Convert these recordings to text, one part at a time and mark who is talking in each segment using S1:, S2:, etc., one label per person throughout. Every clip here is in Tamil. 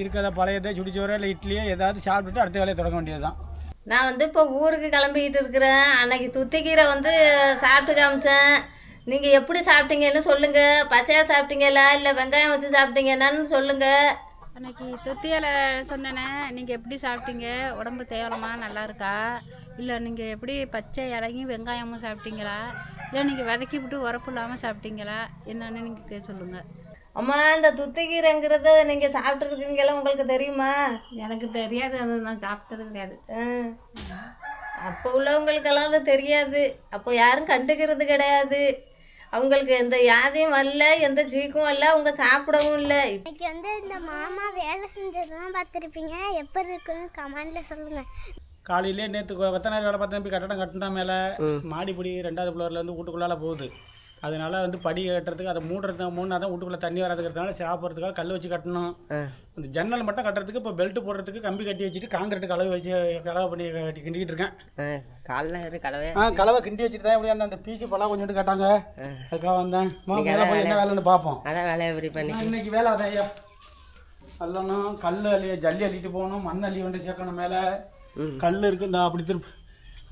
S1: இருக்கிறத பழையதை சுடிச்சோரோ இல்லை இட்லியோ ஏதாவது சாப்பிட்டுட்டு அடுத்த வேலையை தொடங்க வேண்டியது தான்
S2: நான் வந்து இப்போ ஊருக்கு கிளம்பிக்கிட்டு இருக்கிறேன். அன்னைக்கு துத்திக்கீரை வந்து சாப்பிட்டு காமிச்சேன். நீங்கள் எப்படி சாப்பிட்டீங்கன்னு சொல்லுங்கள் பச்சையாக சாப்பிட்டீங்களா? இல்லை வெங்காயம் வச்சு சாப்பிட்டீங்கன்னு சொல்லுங்கள்
S3: அன்னைக்கு தொத்தியால சொன்னேனே நீங்கள் எப்படி சாப்பிட்டீங்க? உடம்பு தேவலமா? நல்லா இருக்கா? இல்லை நீங்கள் எப்படி பச்சை இறங்கி வெங்காயமும் சாப்பிட்டீங்களா? இல்லை நீங்கள் வதக்கி விட்டு உரப்பு இல்லாமல் சாப்பிட்டீங்களா? என்னன்னு நீங்கள் சொல்லுங்கள்
S2: அம்மா இந்த துத்திக்கீரைங்கிறத நீங்கள் சாப்பிட்ருக்கீங்களா உங்களுக்கு தெரியுமா?
S4: எனக்கு தெரியாது அது நான் சாப்பிட்டது கிடையாது.
S2: அப்போ உள்ளவங்களுக்கெல்லாம் அது தெரியாது. அப்போ யாரும் கண்டுக்கிறது கிடையாது. அவங்களுக்கு எந்த வியாதியும் வரல எந்த சீக்கும் வரல அவங்க சாப்பிடவும் இல்லை.
S5: இன்னைக்கு வந்து இந்த மாமா வேலை செஞ்சதெல்லாம் பார்த்துருப்பீங்க. எப்படி இருக்குன்னு கமெண்ட்ல சொல்லுங்க.
S1: காலையிலே நேற்று கொத்தனார் வேலை பார்த்தா போய் கட்டடம் கட்டினா மேலே மாடிப்படி ரெண்டாவது ஃப்ளோர்லேருந்து வீட்டுக்குள்ளால போகுது. அதனால வந்து படி கட்டுறதுக்கு அதை மூடுறது மூணா தான் வீட்டுக்குள்ளே தண்ணி வராதுக்கிறதுனால சாப்பிட்றதுக்காக கல் வச்சு கட்டணும். இந்த ஜன்னல் மட்டும் கட்டுறதுக்கு இப்போ பெல்ட் போடுறதுக்கு கம்பி கட்டி வச்சுட்டு காங்கிரீட் கலவை வச்சு கலவை பண்ணி கட்டி கிண்டிக்கிட்டு இருக்கேன்.
S6: காலில் கலவை
S1: ஆ கலவை கிண்டி வச்சுட்டு தான் இப்படி அந்த- அந்த பீச்சு பழம் கொஞ்சோண்டு கேட்டாங்க. அதுக்காக வந்தேன். வா, மேலே போய் என்ன வேலைன்னு பார்ப்போம்.
S6: அதான் பண்ணி
S1: இன்னைக்கு வேலை அதான் ஐயா. அள்ளணும் கல் அள்ளி ஜல்லி அள்ளிட்டு போகணும் மண் அள்ளி வந்து சேர்க்கணும் மேலே. கல் இருக்கு இந்த அப்படி திருப்பி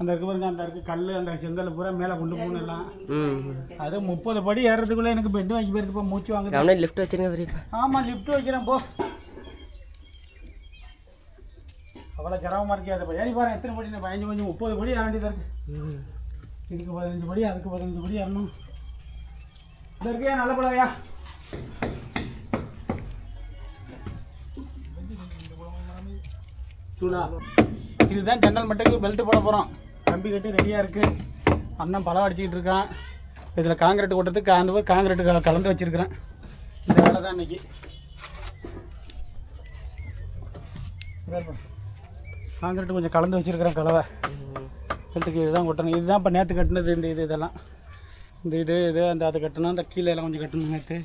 S1: அந்த இருக்கு பாருங்க அந்த இருக்கு கல் அந்த செங்கல் பூரா மேலே கொண்டு போகணும் எல்லாம்.
S6: ம்.
S1: அது முப்பது படி ஏறதுக்குள்ளே எனக்கு பெண்டு வாங்கி போயிருக்குப்பா மூச்சு வாங்குது.
S6: கவனம் லிஃப்ட் வச்சிருங்க பெரியப்பா
S1: ஆமாம் லிஃப்ட் வைக்கிறேன் போ. அவ்வளோ சிரமமாக இருக்கே அதை ஏறி பாரு எத்தனை படி? நான் பதினஞ்சு கொஞ்சம் முப்பது படி ஏற வேண்டியதாக இருக்கு. இதுக்கு பதினஞ்சு படி அதுக்கு பதினஞ்சு படி ஏறணும். இந்த இருக்கியா நல்ல பழவையா இதுதான் ஜன்னல் மட்டுக்கு பெல்ட் போட போகிறோம் கம்பி கட்டி ரெடியாக இருக்குது அண்ணன் பழம் அடிச்சுக்கிட்டு இருக்கான். இதில் காங்கிரீட் ஓட்டுறதுக்கு அந்த போய் காங்கிரீட் க- கலந்து வச்சுருக்கிறேன். இந்த வேலை தான் இன்னைக்கு. காங்கிரீட் கொஞ்சம் கலந்து வச்சுருக்கிறேன் கலவை. வீட்டுக்கு இதுதான் கொட்டணும். இதுதான் இப்போ நேற்று கட்டினது இந்த இது இதெல்லாம். இந்த இது இது அந்த அது கட்டணும். அந்த கீழே எல்லாம் கொஞ்சம் கட்டணும் நேற்று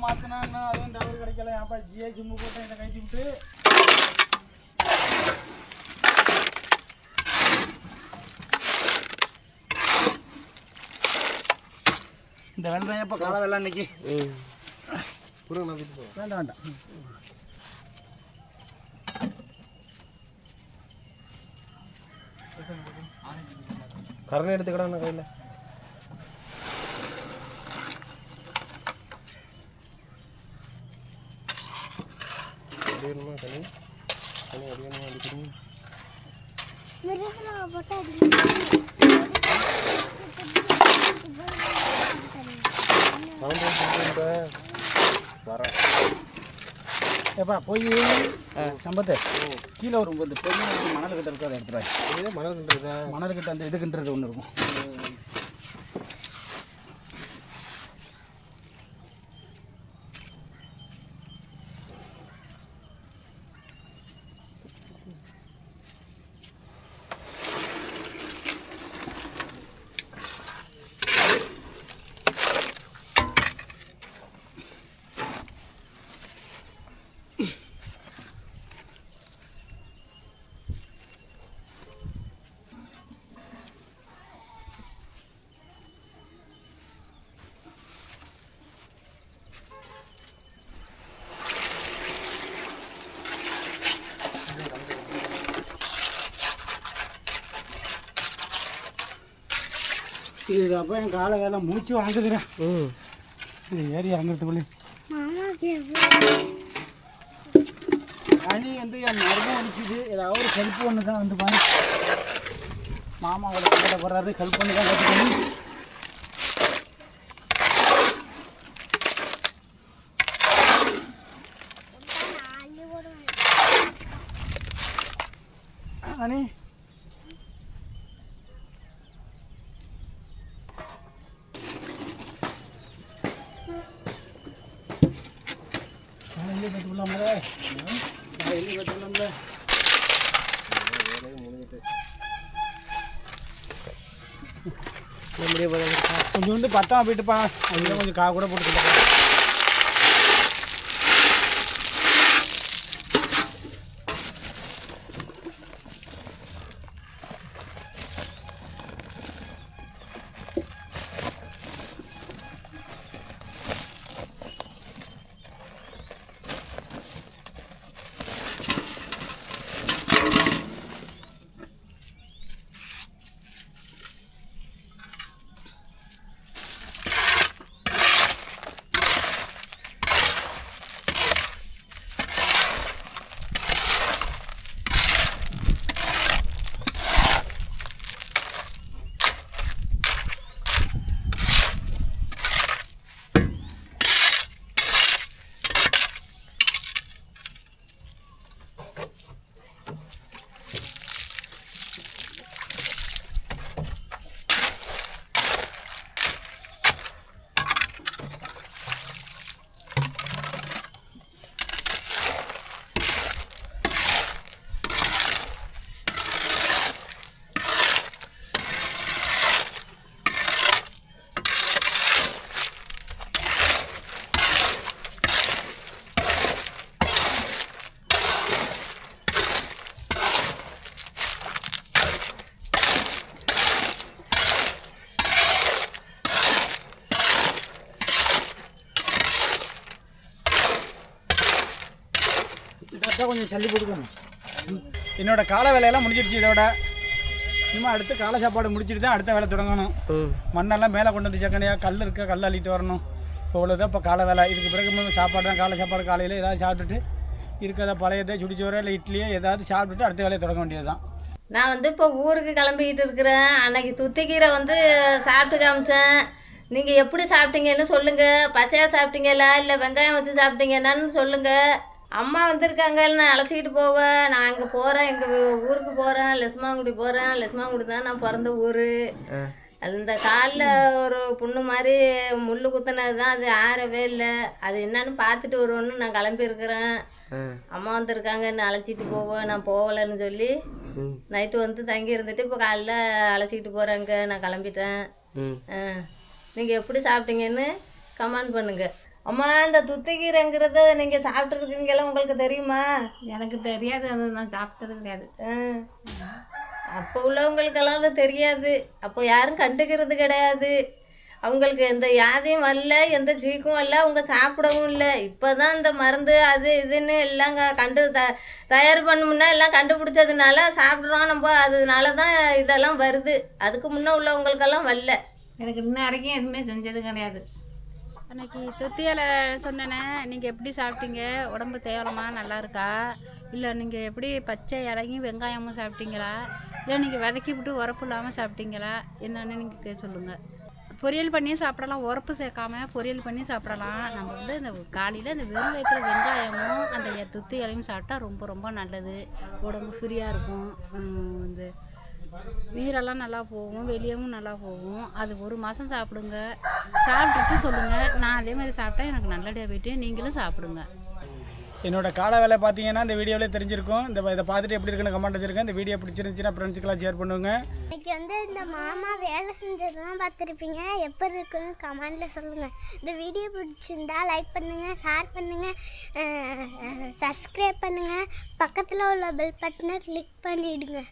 S1: சிம்மு மாற்றினான்னா அதுவும் டவர் கிடைக்கல. ஏப்பா ஜியோ சிம்மு போட்டு இதை கழிச்சு விட்டு? இந்த தான் ஏப்பா கால வேலை இன்னைக்கு வேண்டாம் வேண்டாம்.
S6: கரணை எடுத்துக்கடா கையில். அடிக்கணுமா தனி தனி அடிக்கணுமா அடிக்கணும் வரேன்.
S1: ஏப்பா போய். சம்பத்து. கீழே ஒரு பெரிய மணல் கிட்ட இருக்கு அதை எடுத்துருவாங்க
S6: இதே மணல் கிண்டுறதா
S1: மணல் கிட்ட அந்த இதுக்குன்றது ஒன்று இருக்கும். இது அப்போ என் காலை வேலை மூச்சு வாங்குதுறேன் ஏறி
S5: எவ்வளோ
S1: அணி வந்து என் மருமம் அடிக்குது ஏதாவது ஒரு ஹெல்ப் ஒன்று தான் வந்து பாரு. மாமாவோட கட்ட போடுறாரு. ஹெல்ப் பண்ணி தான் கற்றுக்கணும் அணி
S6: முடிய போதாங்க
S1: கொஞ்சம் வந்து பத்தாம போயிட்டுப்பா அதில் கொஞ்சம் கா கூட போட்டு கரெக்டாக கொஞ்சம் சல்லி போட்டுக்கணும் என்னோட கால வேலையெல்லாம் முடிஞ்சிருச்சு இதோட. இனிமேல் அடுத்து காலை சாப்பாடு முடிச்சிட்டு தான் அடுத்த வேலை தொடங்கணும். மண்ணெல்லாம் மேலே கொண்டு வந்து சக்கனையா கல் இருக்க கல் அள்ளிட்டு வரணும். இப்போ இவ்வளோதான் இப்போ காலை வேலை. இதுக்கு பிறகு சாப்பாடு தான் காலை சாப்பாடு காலையில் ஏதாவது சாப்பிட்டுட்டு இருக்கிறத பழையதை சுடிச்சோரோ இல்லை இட்லியோ ஏதாவது சாப்பிட்டுட்டு அடுத்த வேலையை தொடங்க வேண்டியது தான்
S2: நான் வந்து இப்போ ஊருக்கு கிளம்பிக்கிட்டு இருக்கிறேன். அன்னைக்கு துத்திக்கீரை வந்து சாப்பிட்டு காமிச்சேன். நீங்கள் எப்படி சாப்பிட்டீங்கன்னு சொல்லுங்கள் பச்சையாக சாப்பிட்டீங்களா? இல்லை வெங்காயம் வச்சு சாப்பிட்டீங்கன்னு சொல்லுங்கள் அம்மா வந்திருக்காங்க. நான் அழைச்சிக்கிட்டு போவேன் நான் அங்கே போகிறேன் எங்கள் ஊருக்கு போகிறேன் லெஸ்மாங்குடி போகிறேன் லெஸ்மாங்குடி தான் நான் பிறந்த ஊர். அது இந்த காலில் ஒரு புண்ணு மாதிரி முள் குத்துனது தான். அது ஆறவே இல்லை. அது என்னன்னு பார்த்துட்டு வருவோன்னு நான் கிளம்பியிருக்கிறேன் அம்மா வந்திருக்காங்க. என்ன அழைச்சிட்டு போவேன் நான் போகலைன்னு சொல்லி நைட்டு வந்து தங்கி இருந்துட்டு இப்போ காலைல அழைச்சிக்கிட்டு போகிறேங்க நான் கிளம்பிட்டேன். நீங்கள் எப்படி சாப்பிட்டீங்கன்னு கமெண்ட் பண்ணுங்க. அம்மா இந்த துத்திக்கீரைங்கிறத நீங்கள் சாப்பிட்ருக்கீங்களா உங்களுக்கு தெரியுமா?
S4: எனக்கு தெரியாது அது நான் சாப்பிட்டது கிடையாது.
S2: அப்போ உள்ளவங்களுக்கெல்லாம் அது தெரியாது. அப்போ யாரும் கண்டுக்கிறது கிடையாது. அவங்களுக்கு எந்த வியாதியும் வரல எந்த சீக்கும் வரல அவங்க சாப்பிடவும் இல்லை. இப்போ தான் இந்த மருந்து அது இதுன்னு எல்லாம் கண்டு த தயார் பண்ணமுன்னா எல்லாம் கண்டுபிடிச்சதுனால சாப்பிட்றோம் நம்ம. அதனால தான் இதெல்லாம் வருது. அதுக்கு முன்னே உள்ளவங்களுக்கெல்லாம் வரல.
S4: எனக்கு இன்ன வரைக்கும் எதுவுமே செஞ்சது கிடையாது.
S3: அன்னைக்கு தொத்தியால சொன்னேனே நீங்கள் எப்படி சாப்பிட்டீங்க? உடம்பு தேவலமா? நல்லா இருக்கா? இல்லை நீங்கள் எப்படி பச்சை இறங்கி வெங்காயமும் சாப்பிட்டீங்களா? இல்லை நீங்கள் வதக்கி விட்டு உரப்பு இல்லாமல் சாப்பிட்டீங்களா? என்னென்னு நீங்கள் சொல்லுங்கள் பொரியல் பண்ணியும் சாப்பிடலாம் உரப்பு சேர்க்காம பொரியல் பண்ணி சாப்பிடலாம். நம்ம வந்து இந்த காலையில் இந்த வெறும் வயிற்றுல வெங்காயமும் அந்த துத்து இலையும் சாப்பிட்டா ரொம்ப ரொம்ப நல்லது. உடம்பு ஃப்ரீயாக இருக்கும். வந்து இந்த நீரெல்லாம் நல்லா போகும் வெளியவும் நல்லா போகும். அது ஒரு மாதம் சாப்பிடுங்க. சாப்பிட்டுட்டு சொல்லுங்கள் நான் அதே மாதிரி சாப்பிட்டா எனக்கு நல்லடியாக போயிட்டு நீங்களும் சாப்பிடுங்க.
S1: என்னோட கால வேலை பார்த்தீங்கன்னா இந்த வீடியோவிலே தெரிஞ்சிருக்கும். இந்த இதை பார்த்துட்டு எப்படி இருக்குன்னு கமெண்ட் வச்சிருக்கேன். இந்த வீடியோ பிடிச்சிருந்துச்சுன்னா ஃப்ரெண்ட்ஸுக்கெல்லாம் ஷேர் பண்ணுங்க.
S5: இன்னைக்கு வந்து இந்த மாமா வேலை செஞ்சதெல்லாம் பார்த்துருப்பீங்க. எப்படி இருக்குன்னு கமெண்டில் சொல்லுங்கள் இந்த வீடியோ பிடிச்சிருந்தா லைக் பண்ணுங்கள் ஷேர் பண்ணுங்கள் சப்ஸ்கிரைப் பண்ணுங்கள் பக்கத்தில் உள்ள பெல் பட்டனை கிளிக் பண்ணிவிடுங்க